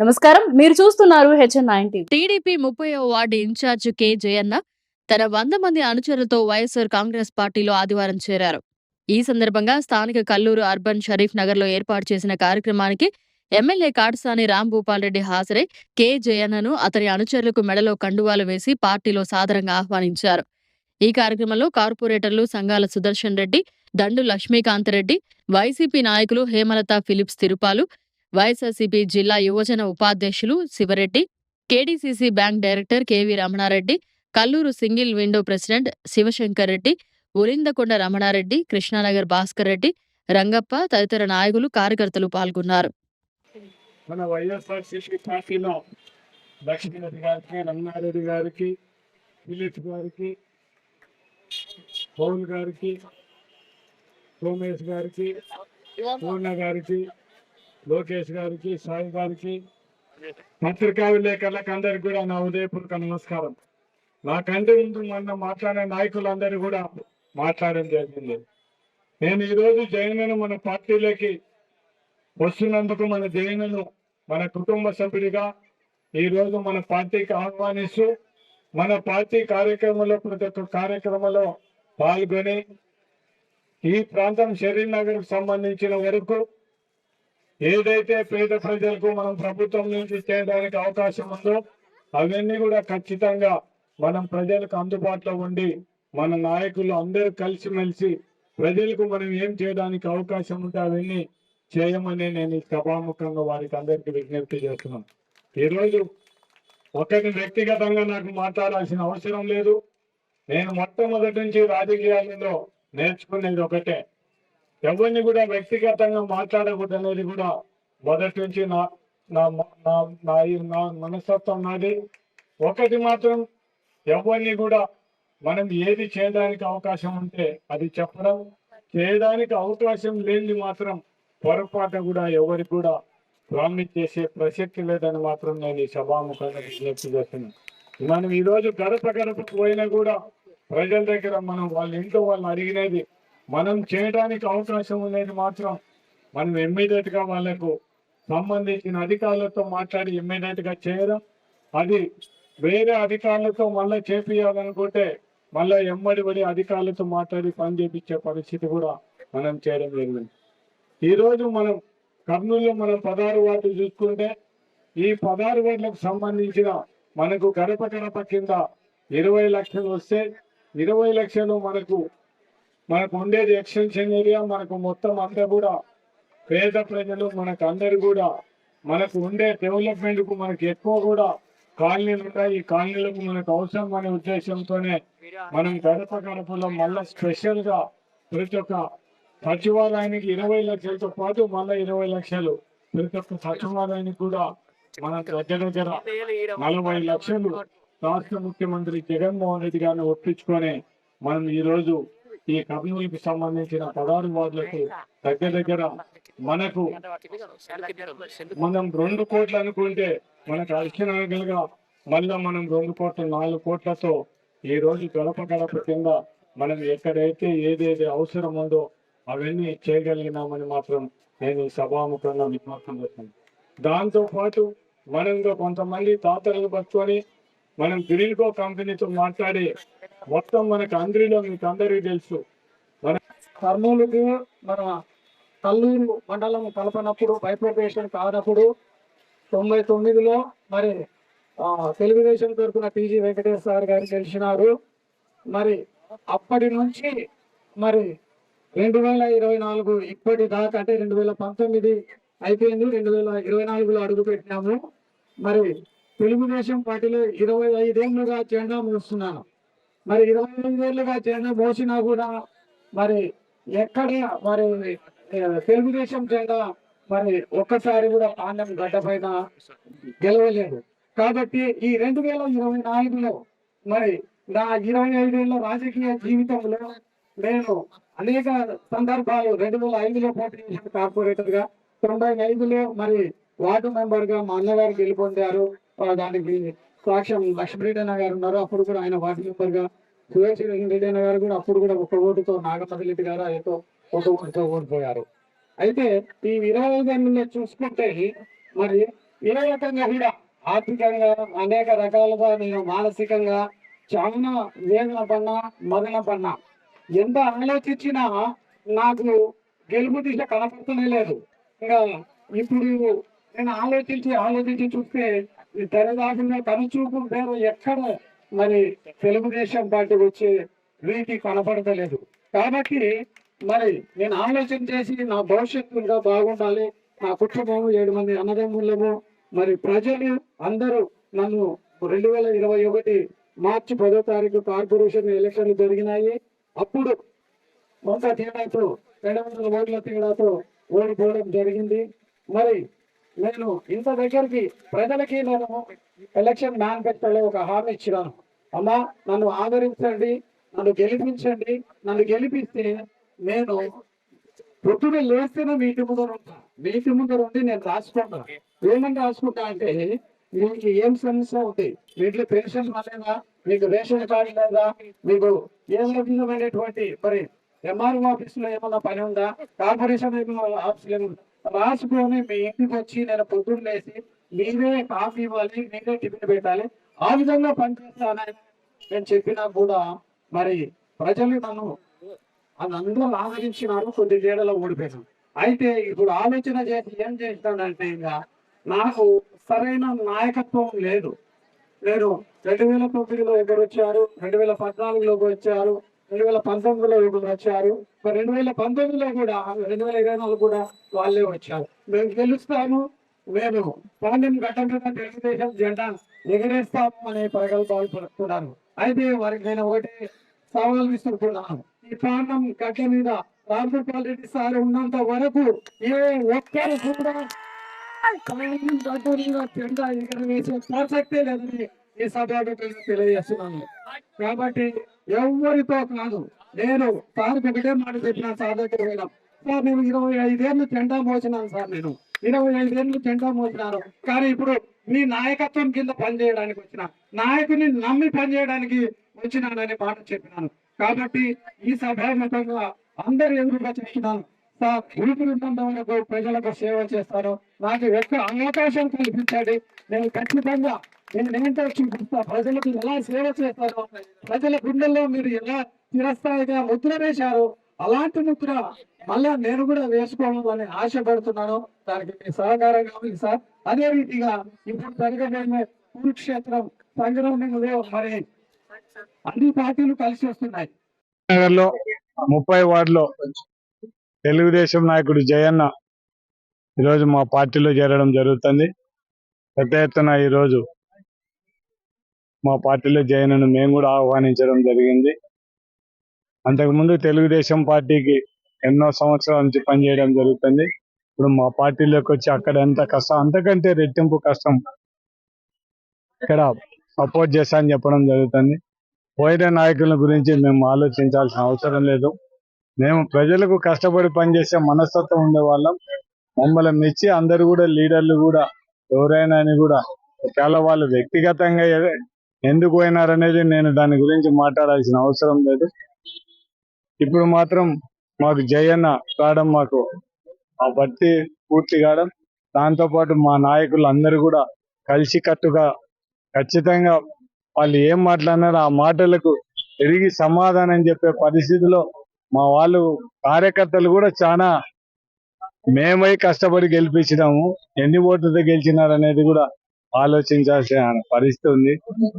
నమస్కారం. మీరు చూస్తున్నారు హెచ్ఎన్ నైన్టీ టీడీపీ ముప్పై వార్డు ఇన్ఛార్జ్ కె జయన్న తన వంద మంది అనుచరులతో వైఎస్ఆర్ కాంగ్రెస్ పార్టీలో ఆదివారం చేరారు. ఈ సందర్భంగా స్థానిక కల్లూరు అర్బన్ షరీఫ్ నగర్లో ఏర్పాటు చేసిన కార్యక్రమానికి ఎమ్మెల్యే కాటసాని రాంభూపాల్ రెడ్డి హాజరై కె జయన్నను అతని అనుచరులకు మెడలో కండువాలు వేసి పార్టీలో సాదరంగా ఆహ్వానించారు. ఈ కార్యక్రమంలో కార్పొరేటర్లు సంఘాల సుదర్శన్ రెడ్డి దండు లక్ష్మీకాంత్ రెడ్డి వైసీపీ నాయకులు హేమలత ఫిలిప్స్ తిరుపాలు వైఎస్ఆర్సీపీ జిల్లా యువజన ఉపాధ్యక్షులు Sivareddy KDCC bank director K V Ramanareddy Kallur single window president Sivashankar Reddy Ulindakonda Ramanareddy Krishnanagar Bhaskar Reddy Rangappa తదితర నాయకులు కార్యకర్తలు పాల్గొన్నారు. మన వైఎస్ఆర్సీపీ పార్టీలో లక్ష్మీరెడ్డి గారికి గారికి గారికి గారికి సోమేష్ గారికి పూర్ణ గారికి లోకేష్ గారికి సాయి గారికి పత్రికా విలేకరులకు అందరికి కూడా నా ఉదయపూర్వక నమస్కారం. నాకంటే ముందు మొన్న మాట్లాడే నాయకులందరూ కూడా మాట్లాడడం జరిగింది. నేను ఈరోజు జగన్ను మన పార్టీలోకి వస్తున్నందుకు మన జగన్ను మన కుటుంబ సభ్యుడిగా ఈ రోజు మన పార్టీకి ఆహ్వానిస్తూ మన పార్టీ కార్యక్రమంలో ప్రతి ఒక్క కార్యక్రమంలో పాల్గొని ఈ ప్రాంతం షరీర్ నగర్ సంబంధించిన వరకు ఏదైతే పేద ప్రజలకు మనం ప్రభుత్వం నుంచి చేయడానికి అవకాశం ఉందో అవన్నీ కూడా ఖచ్చితంగా మనం ప్రజలకు అందుబాటులో ఉండి మన నాయకులు అందరూ కలిసిమెలిసి ప్రజలకు మనం ఏం చేయడానికి అవకాశం ఉంటే అవన్నీ చేయమని నేను సభాముఖంగా వారికి అందరికీ విజ్ఞప్తి చేస్తున్నాను. ఈరోజు ఒకరిని వ్యక్తిగతంగా నాకు మాట్లాడాల్సిన అవసరం లేదు. నేను మొట్టమొదటి నుంచి రాజకీయాలలో నేర్చుకునేది ఒకటే. ఎవరిని కూడా వ్యక్తిగతంగా మాట్లాడకూడదు అనేది కూడా మొదటి నుంచి నా నా నా నా మనస్తత్వం నాది. ఒకటి మాత్రం ఎవరిని కూడా మనం ఏది చేయడానికి అవకాశం ఉంటే అది చెప్పడం చేయడానికి అవకాశం లేనిది మాత్రం పొరపాటు కూడా ఎవరికి కూడా ప్రామిస్ చేసే ప్రసక్తి లేదని మాత్రం నేను ఈ సభాముఖంగా విజ్ఞప్తి చేస్తున్నాను. మనం ఈరోజు గడప గడప పోయినా కూడా ప్రజల దగ్గర మనం వాళ్ళ ఇంట్లో వాళ్ళని అడిగినది మనం చేయడానికి అవకాశం ఉండేది మాత్రం మనం ఇమ్మీడియట్గా వాళ్ళకు సంబంధించిన అధికారులతో మాట్లాడి ఇమ్మీడియట్గా చేయడం. అది వేరే అధికారులతో మళ్ళీ చేపియాలనుకుంటే మళ్ళీ ఎమ్మడి పడి అధికారులతో మాట్లాడి పని చేపించే పరిస్థితి కూడా మనం చేయడం జరిగింది. ఈరోజు మనం కర్నూలులో మనం పదహారు వార్డులు చూసుకుంటే ఈ పదహారు వార్డులకు సంబంధించిన మనకు గడప గడప కింద ఇరవై లక్షలు వస్తే ఇరవై లక్షలు మనకు మనకు ఉండేది ఎక్స్టెన్షన్ ఏరియా మనకు మొత్తం అంతా కూడా పేద ప్రజలు మనకు అందరు కూడా మనకు ఉండే డెవలప్మెంట్కు మనకి ఎక్కువ కూడా కాలనీలు ఉంటాయి. ఈ కాలనీలకు మనకు అవసరం అనే ఉద్దేశంతోనే మనం గడప గడపలో మళ్ళా స్పెషల్గా ప్రతి ఒక్క సచివాలయానికి ఇరవై లక్షలతో పాటు మళ్ళా ఇరవై లక్షలు ప్రతి ఒక్క సచివాలయానికి కూడా మన దగ్గర దగ్గర నలభై లక్షలు రాష్ట్ర ముఖ్యమంత్రి జగన్మోహన్ రెడ్డి గారిని ఒప్పించుకొని మనం ఈ రోజు ఈ కర్నూలుకి సంబంధించిన పదహారు వార్డులకు దగ్గర దగ్గర మనకు మనం రెండు కోట్లు అనుకుంటే మనకు అర్చనగలుగా మళ్ళా మనం రెండు కోట్ల నాలుగు కోట్లతో ఈ రోజు గడప గడప కింద మనం ఎక్కడైతే ఏదేది అవసరం ఉందో అవన్నీ చేయగలిగినామని మాత్రం నేను ఈ సభాముఖంగా విజ్ఞప్తి చేస్తాను దాంతో పాటు మనం కొంతమంది తాతలను పట్టుకొని మనం గ్రీన్కో కంపెనీతో మాట్లాడి మొత్తం మనకు అందరిలో మీకు అందరికీ తెలుసు. మన కర్నూలుకు మన కల్లూరు మండలం కలపనప్పుడు బైప్రొపేషన్ కానప్పుడు తొంభై తొమ్మిదిలో మరి తెలుగుదేశం తరఫున టీజీ వెంకటేశ్వర గారు గెలిచినారు. మరి అప్పటి నుంచి మరి రెండు వేల ఇరవై నాలుగు ఇప్పటి దాకా అంటే రెండు వేల పంతొమ్మిది అయిపోయింది. రెండు వేల ఇరవై నాలుగులో అడుగు పెట్టినాము. మరి తెలుగుదేశం పార్టీలో ఇరవై ఐదేళ్ళుగా జెండా మోస్తున్నాను. మరి ఇరవై ఐదేళ్ళుగా జెండా మోసినా కూడా మరి ఎక్కడ మరి తెలుగుదేశం జెండా మరి ఒక్కసారి కూడా పాండ్యం గడ్డ పైన గెలవలేదు. కాబట్టి ఈ రెండు వేల ఇరవై నాలుగులో మరి నా ఇరవై ఐదేళ్ళ రాజకీయ జీవితంలో నేను అనేక సందర్భాలు రెండు వేల ఐదులో పోటీ చేసిన కార్పొరేటర్గా తొంభై ఐదులో మరి వార్డు మెంబర్గా మా అన్నగారు గెలుపొందారు. దానికి సాక్ష్యం లక్ష్మీరెడ్డి గారు ఉన్నారు. అప్పుడు కూడా ఆయన వార్డు మెంబర్గా సురేష్ రెడ్డి అన్న గారు కూడా అప్పుడు కూడా ఒక ఓటుతో నాగపతిరెడ్డి గారు ఆయనతో ఒక ఓటుతో ఓడిపోయారు. అయితే ఈ ఇరవై ఐదు చూసుకుంటే మరి ఏ రకంగా కూడా ఆర్థికంగా అనేక రకాలుగా నేను మానసికంగా చాలా వేదన పడినా మదన పడినా ఎంత ఆలోచించినా నాకు గెలుపు దిశ కనపడుతూనే లేదు. ఇంకా ఇప్పుడు నేను ఆలోచించి ఆలోచించి చూస్తే ఈ తెరదాపుగా కనుచూపు పేరు ఎక్కడ మరి తెలుగుదేశం పార్టీ వచ్చే రీతి కనపడతలేదు. కాబట్టి మరి నేను ఆలోచన చేసి నా భవిష్యత్తు ఇంకా బాగుండాలి. నా కుటుంబం ఏడు మంది అన్నదమ్ములము. మరి ప్రజలు అందరూ నన్ను రెండు వేల ఇరవై ఒకటి మార్చి పదో తారీఖు కార్పొరేషన్ ఎలక్షన్లు జరిగినాయి. అప్పుడు కొంత తేడాతో రెండు వందల ఓట్ల తేడాతో ఓడిపోవడం జరిగింది. మరి నేను ఇంత దగ్గరికి ప్రజలకి నేను ఎలక్షన్ మేనిఫెస్టోలో ఒక హామీ ఇచ్చినాను. అమ్మా నన్ను ఆదరించండి నన్ను గెలిపించండి నన్ను గెలిపిస్తే నేను పొద్దున లేస్తేనే మీ ఇంటి ముందర ఉంటా. మీ ఇంటి ముందర ఉండి నేను రాసుకుంటా. ఏమని రాసుకుంటా అంటే మీకు ఏం సమస్య ఉంది? మీ ఇంట్లో పెన్షన్ లేదా మీకు రేషన్ కార్డు లేదా? మీకు ఏ విధమైనటువంటి మరి ఎంఆర్ఓ ఆఫీస్లో పని ఉందా? కార్పొరేషన్ ఆఫీస్లో ఏమన్నా రాసుకొని మీ ఇంటికి వచ్చి నేను పొద్దున్న లేసి మీరే కాఫీ ఇవ్వాలి మీరే టిఫిన్ పెట్టాలి. ఆ విధంగా పనిచేస్తానని నేను చెప్పినా కూడా మరి ప్రజలు నన్ను అందరూ ఆదరించినారు కొద్ది తేడాలో ఓడిపోయాను అయితే ఇప్పుడు ఆలోచన చేసి ఏం చేస్తానంటే ఇంకా నాకు సరైన నాయకత్వం లేదు. నేను రెండు వేల తొమ్మిదిలో ఒకరు వచ్చారు రెండు వేల పద్నాలుగులో వచ్చారు రెండు వేల పంతొమ్మిదిలో కూడా వచ్చారు. మరి రెండు వేల పంతొమ్మిదిలో కూడా రెండు వేల ఇరవై నాలుగు కూడా వాళ్ళే వచ్చారు. మేము గెలుస్తాము మేము పాండ్యం ఘట్టం మీద తెలుగుదేశం జెండా ఎగరేస్తాము అనే ప్రగల్భాలు పడుతున్నాను అయితే వారికి నేను ఒకటి సవాల్ విసురుతున్నాను. ఈ ప్రాంతం గడ్డ మీద రాజగోపాల్ రెడ్డి సార్ ఉన్నంత వరకు ఏ ఒక్కరు కూడా జెండా ఎగరవేసే ప్రసక్తే లేదని ఈ సభాముఖంగా తెలియజేస్తున్నాను. కాబట్టి ఎవరితో కాదు నేను సార్కి ఒకటే మాట చెప్పిన సార్ దగ్గర పోయినాం సార్ నేను ఇరవై ఐదేళ్ళు జెండా మోసినాను సార్ నేను. ఇరవై ఐదేళ్ళు జెండా మోసినాను. కానీ ఇప్పుడు మీ నాయకత్వం కింద పనిచేయడానికి వచ్చిన నాయకుని నమ్మి పనిచేయడానికి వచ్చినానని మాట చెప్పినాను. కాబట్టి ఈ సభాముఖంగా అందరు ఎదురుగా చెప్తున్నాను సార్ గురుకులకు ప్రజలకు సేవ చేస్తాను. నాకు ఎక్కువ అవకాశం కల్పించండి. నేను ఖచ్చితంగా నేను ఏంటో చూపిస్తా ప్రజలకు ఎలా సేవ చేస్తారో ప్రజల గుండెల్లో మీరు ఎలా చిరస్థాయిగా ముద్ర వేశారు అలాంటి ముద్ర మళ్ళా నేను కూడా వేసుకోవాలని ఆశపడుతున్నాను. దానికి మీ సహకారం కావాలి సార్. అదే రీతిగా ఇప్పుడు జరగబోయే కురుక్షేత్రం సంగ్రామంలో మరి అన్ని పార్టీలు కలిసి వస్తున్నాయి. నగర్లో ముప్పై వార్డులో తెలుగుదేశం నాయకుడు జయన్న ఈరోజు మా పార్టీలో చేరడం జరుగుతుంది. పెద్ద ఎత్తున ఈరోజు మా పార్టీలో జయన్నను మేము కూడా ఆహ్వానించడం జరిగింది. అంతకుముందు తెలుగుదేశం పార్టీకి ఎన్నో సంవత్సరాల నుంచి పనిచేయడం జరుగుతుంది. ఇప్పుడు మా పార్టీలోకి వచ్చి అక్కడ ఎంత కష్టం అంతకంటే రెట్టింపు కష్టం ఇక్కడ సపోర్ట్ చేస్తా అని చెప్పడం జరుగుతుంది. పోయిన నాయకుల గురించి మేము ఆలోచించాల్సిన అవసరం లేదు. మేము ప్రజలకు కష్టపడి పనిచేసే మనస్తత్వం ఉండే వాళ్ళం. మమ్మల్ని మెచ్చి అందరు కూడా లీడర్లు కూడా ఎవరైనా అని కూడా చాలా వాళ్ళు వ్యక్తిగతంగా ఎందుకు పోయినారనేది నేను దాని గురించి మాట్లాడాల్సిన అవసరం లేదు. ఇప్పుడు మాత్రం మాకు జయన్న కావడం మాకు ఆ భర్తీ పూర్తి కావడం. దాంతో పాటు మా నాయకులు అందరూ కూడా కలిసికట్టుగా ఖచ్చితంగా వాళ్ళు ఏం మాట్లాడినారో ఆ మాటలకు తిరిగి సమాధానం చెప్పే పరిస్థితిలో మా వాళ్ళు కార్యకర్తలు కూడా చాలా మేమై కష్టపడి గెలిపించినాము. ఎన్ని ఓట్లతో గెలిచినారనేది కూడా ఆలోచించాల్సిన పరిస్థితి ఉంది.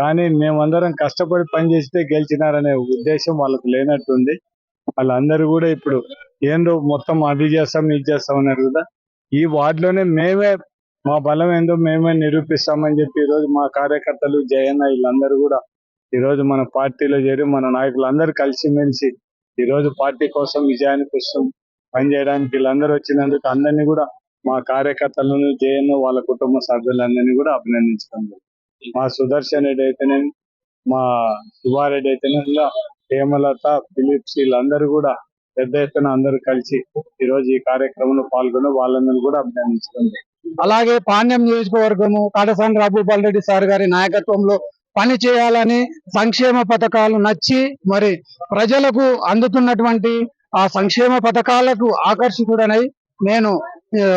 కానీ మేమందరం కష్టపడి పనిచేస్తే గెలిచినారనే ఉద్దేశం వాళ్ళకు లేనట్టుంది. వాళ్ళందరూ కూడా ఇప్పుడు ఏందో మొత్తం అది చేస్తాం ఇది చేస్తాం అన్నారు కదా. ఈ వార్డులోనే మేమే మా బలం ఏందో మేమే నిరూపిస్తామని చెప్పి ఈ రోజు మా కార్యకర్తలు జయన్న వీళ్ళందరూ కూడా ఈ రోజు మన పార్టీలో చేరి మన నాయకులు అందరూ కలిసిమెలిసి ఈ రోజు పార్టీ కోసం విజయానికి కోసం పనిచేయడానికి వీళ్ళందరూ వచ్చినందుకు అందరినీ కూడా మా కార్యకర్తలను జయన్ వాళ్ళ కుటుంబ సభ్యులందరినీ కూడా అభినందించడం మా సుదర్శన్ రెడ్డి అయితేనే మా శివారెడ్డి అయితేనే హేమలత ఫిలిప్స్ వీళ్ళందరూ కూడా పెద్ద ఎత్తున అందరూ కలిసి ఈ రోజు ఈ కార్యక్రమంలో పాల్గొని వాళ్ళందరూ కూడా అభినందించడం అలాగే పాండ్యం నియోజకవర్గము కాటసాని రాబుపాల్ రెడ్డి సార్ గారి నాయకత్వంలో పని చేయాలని సంక్షేమ పథకాలు నచ్చి మరి ప్రజలకు అందుతున్నటువంటి ఆ సంక్షేమ పథకాలకు ఆకర్షితుడనై నేను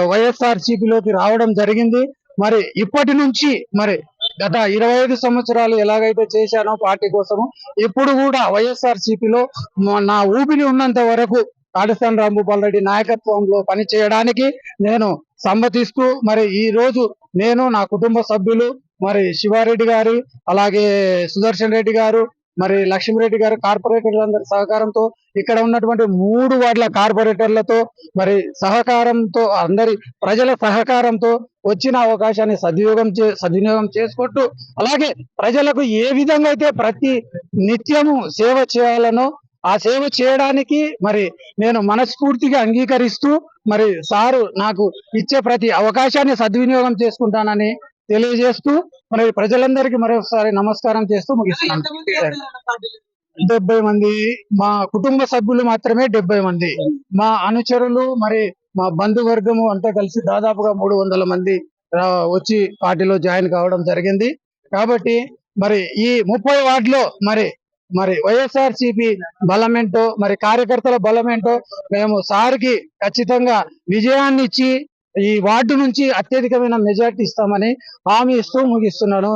వైఎస్ఆర్లోకి రావడం జరిగింది. మరి ఇప్పటి నుంచి మరి గత ఇరవై ఐదు సంవత్సరాలు ఎలాగైతే చేశానో పార్టీ కోసము ఇప్పుడు కూడా వైఎస్ఆర్ సిపిలో నా ఊపిరి ఉన్నంత వరకు కాటస్థాన్ రాంభూపాల్ రెడ్డి నాయకత్వంలో పని చేయడానికి నేను సమ్మతిస్తూ మరి ఈ రోజు నేను నా కుటుంబ సభ్యులు మరి శివారెడ్డి గారు అలాగే సుదర్శన్ రెడ్డి గారు మరి లక్ష్మీరెడ్డి గారు కార్పొరేటర్లందరి సహకారంతో ఇక్కడ ఉన్నటువంటి మూడు వార్డుల కార్పొరేటర్లతో మరి సహకారంతో అందరి ప్రజల సహకారంతో వచ్చిన అవకాశాన్ని సద్వినియోగం చే సద్వినియోగం చేసుకుంటూ అలాగే ప్రజలకు ఏ విధంగా అయితే ప్రతి నిత్యము సేవ చేయాలనో ఆ సేవ చేయడానికి మరి నేను మనస్ఫూర్తిగా అంగీకరిస్తూ మరి సారు నాకు ఇచ్చే ప్రతి అవకాశాన్ని సద్వినియోగం చేసుకుంటానని తెలియజేస్తూ మరి ప్రజలందరికీ మరొకసారి నమస్కారం చేస్తూ ముగిస్తున్నాను. డెబ్బై మంది మా కుటుంబ సభ్యులు మాత్రమే డెబ్బై మంది. మా అనుచరులు మరి మా బంధువర్గము అంతా కలిసి దాదాపుగా మూడు వందల మంది వచ్చి పార్టీలో జాయిన్ కావడం జరిగింది. కాబట్టి మరి ఈ ముప్పై వార్డులో మరి మరి వైఎస్ఆర్ సిపి బలమేంటో మరి కార్యకర్తల బలమేంటో మేము సార్కి ఖచ్చితంగా విజయాన్ని ఇచ్చి ఈ వార్డు నుంచి అత్యధికమైన మెజార్టీ ఇస్తామని హామీ ఇస్తూ ముగిస్తున్నాను.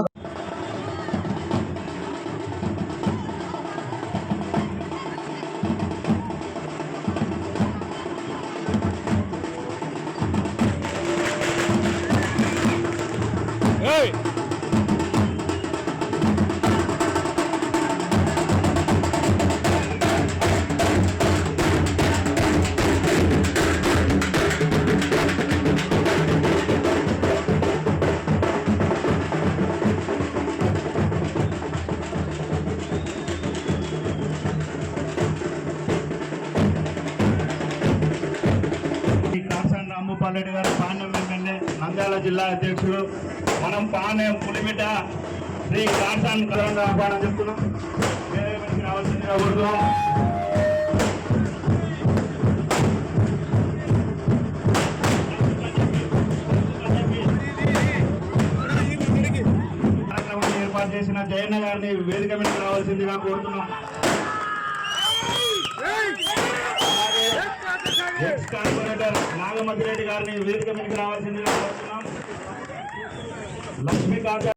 కాసాని రెడ్డి గారు పాణ్యం ఎమ్మెల్యే నంద్యాల జిల్లా అధ్యక్షుడు మనం పాణ్యం పులిమిట శ్రీ కాసాన్ కరోనా ఆహ్వానం చెప్తున్నాం. రావాల్సిందిగా కోరుతున్నాం. ఏర్పాటు చేసిన జయన్న గారిని వేదిక మీద రావాల్సిందిగా కోరుతున్నాం. ఎక్స్ కార్పొరేటర్ నాగమతిరెడ్డి గారిని వేదిక మీదకి రావాల్సిందిగా కోరుతున్నాం. లక్ష్మీకాంత